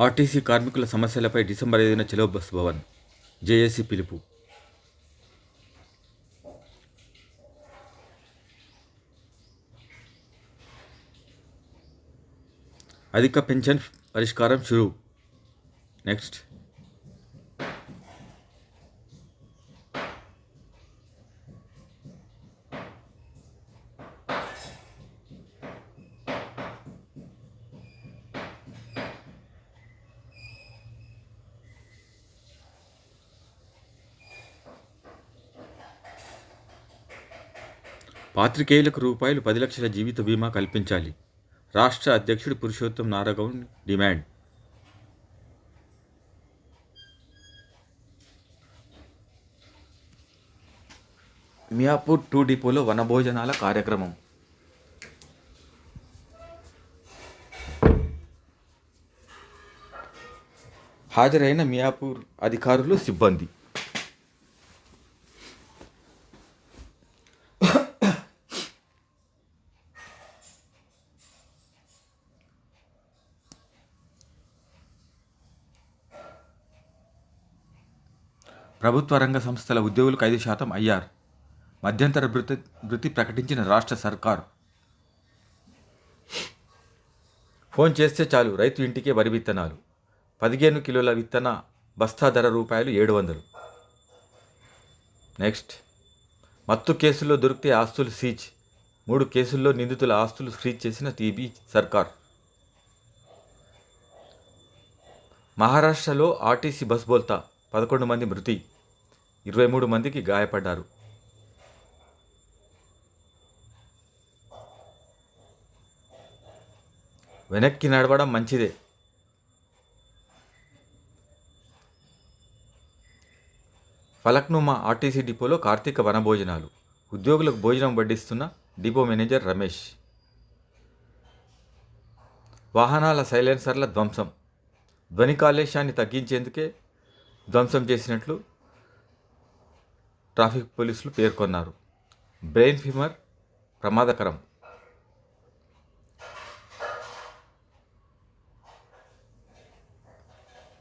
RTC కార్మికుల సమస్యలపై December ఐదున చెలో బస్ భవన్. జేఏసీ పిలుపు. అధిక పెన్షన్ పరిష్కారం షురు. నెక్స్ట్. పాత్రికేయులకు రూపాయలు పది లక్షల జీవిత బీమా కల్పించాలి. రాష్ట్ర అధ్యక్షుడు పురుషోత్తం నారగౌన్ డిమాండ్. మియాపూర్ టూ డిపోలో వనభోజనాల కార్యక్రమం. హాజరైన మియాపూర్ అధికారులు సిబ్బంది. ప్రభుత్వ రంగ సంస్థల ఉద్యోగులకు ఐదు శాతం ఐఆర్ మధ్యంతర భృతి భృతి ప్రకటించిన రాష్ట్ర సర్కార్. ఫోన్ చేస్తే చాలు రైతు ఇంటికే వరి విత్తనాలు. పదిహేను కిలోల విత్తన బస్తా ధర రూపాయలు ఏడు వందలు. నెక్స్ట్ మత్తు కేసుల్లో దొరికితే ఆస్తులు సీజ్. మూడు కేసుల్లో నిందితుల ఆస్తులు ఫ్రీజ్ చేసిన టీబీ సర్కార్. మహారాష్ట్రలో ఆర్టీసీ బస్ బోల్తా పదకొండు మంది మృతి. ఇరవై మూడు మందికి గాయపడ్డారు. వెనక్కి నడవడం మంచిదే. ఫలక్నుమా ఆర్టీసీ డిపోలో కార్తీక వనభోజనాలు. ఉద్యోగులకు భోజనం వడ్డిస్తున్న డిపో మేనేజర్ రమేష్. వాహనాల సైలెన్సర్ల ధ్వంసం. ధ్వని కాలుష్యాన్ని తగ్గించేందుకే ధ్వంసం చేసినట్లు ట్రాఫిక్ పోలీసులు పేర్కొన్నారు. బ్రెయిన్ ఫీమర్ ప్రమాదకరం.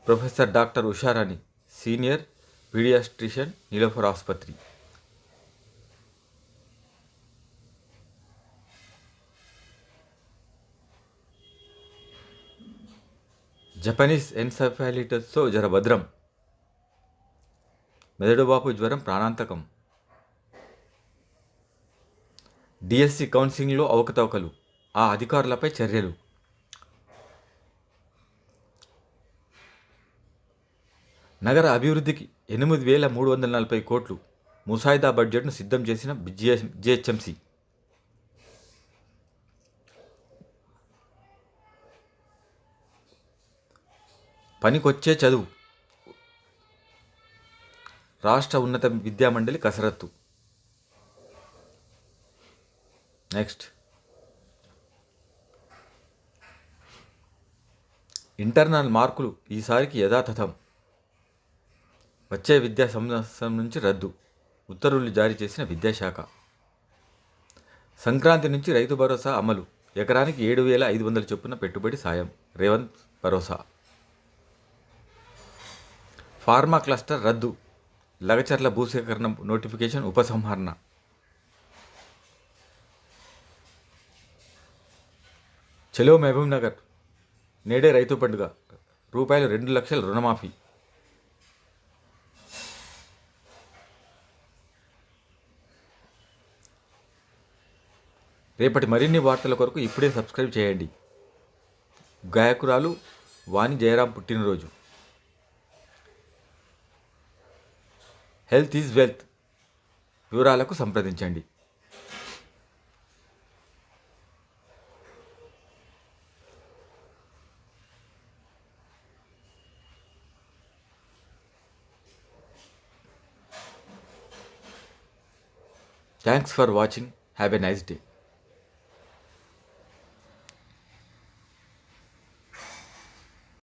Professor doctor Usharani senior paediatrician Niloufer ఆసుపత్రి. జపనీస్ ఎన్సెఫాలిటస్తో జర భద్రం. మెదడువాపు జ్వరం ప్రాణాంతకం. డిఎస్సి కౌన్సిలింగ్లో అవకతవకలు. ఆ అధికారులపై చర్యలు. నగర అభివృద్ధికి ఎనిమిది వేల మూడు వందల నలభై కోట్లు ముసాయిదా బడ్జెట్ను సిద్ధం చేసిన జిఎ జిహెచ్ఎంసి. పనికొచ్చే చదువు. రాష్ట్ర ఉన్నత విద్యామండలి కసరత్తు. నెక్స్ట్ ఇంటర్నల్ మార్కులు ఈసారికి యథాతథం. వచ్చే విద్యా సంవత్సరం నుంచి రద్దు. ఉత్తర్వులు జారీ చేసిన విద్యాశాఖ. సంక్రాంతి నుంచి రైతు భరోసా అమలు. ఎకరానికి ఏడు వేల ఐదు వందల చొప్పున పెట్టుబడి సాయం. రేవంత్ భరోసా. ఫార్మా క్లస్టర్ రద్దు. లగచర్ల భూసేకరణ నోటిఫికేషన్ ఉపసంహరణ. చెలో మహబూబ్ నగర్. నేడే రైతు పండుగ. రూపాయలు రెండు లక్షల రుణమాఫీ. రేపటి మరిన్ని వార్తల కొరకు ఇప్పుడే సబ్స్క్రైబ్ చేయండి. గాయకురాలు వాణి జయరాం పుట్టినరోజు. Health is wealth. వివరాలకు సంప్రదించండి. Thanks for watching have a nice day